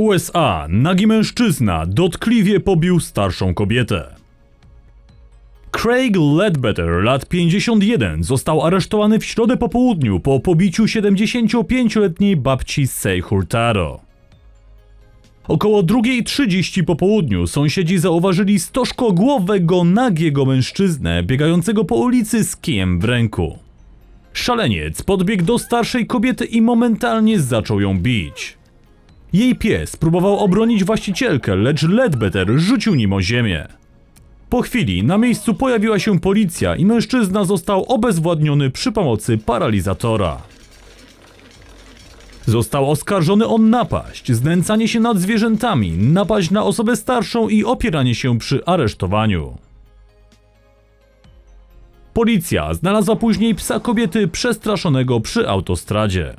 USA. Nagi mężczyzna dotkliwie pobił starszą kobietę. Craig Ledbetter, lat 51, został aresztowany w środę po południu po pobiciu 75-letniej babci Sei Hurtado. Około 2.30 po południu sąsiedzi zauważyli stożkogłowego, nagiego mężczyznę biegającego po ulicy z kijem w ręku. Szaleniec podbiegł do starszej kobiety i momentalnie zaczął ją bić. Jej pies próbował obronić właścicielkę, lecz Ledbetter rzucił nim o ziemię. Po chwili na miejscu pojawiła się policja i mężczyzna został obezwładniony przy pomocy paralizatora. Został oskarżony o napaść, znęcanie się nad zwierzętami, napaść na osobę starszą i opieranie się przy aresztowaniu. Policja znalazła później psa kobiety przestraszonego przy autostradzie.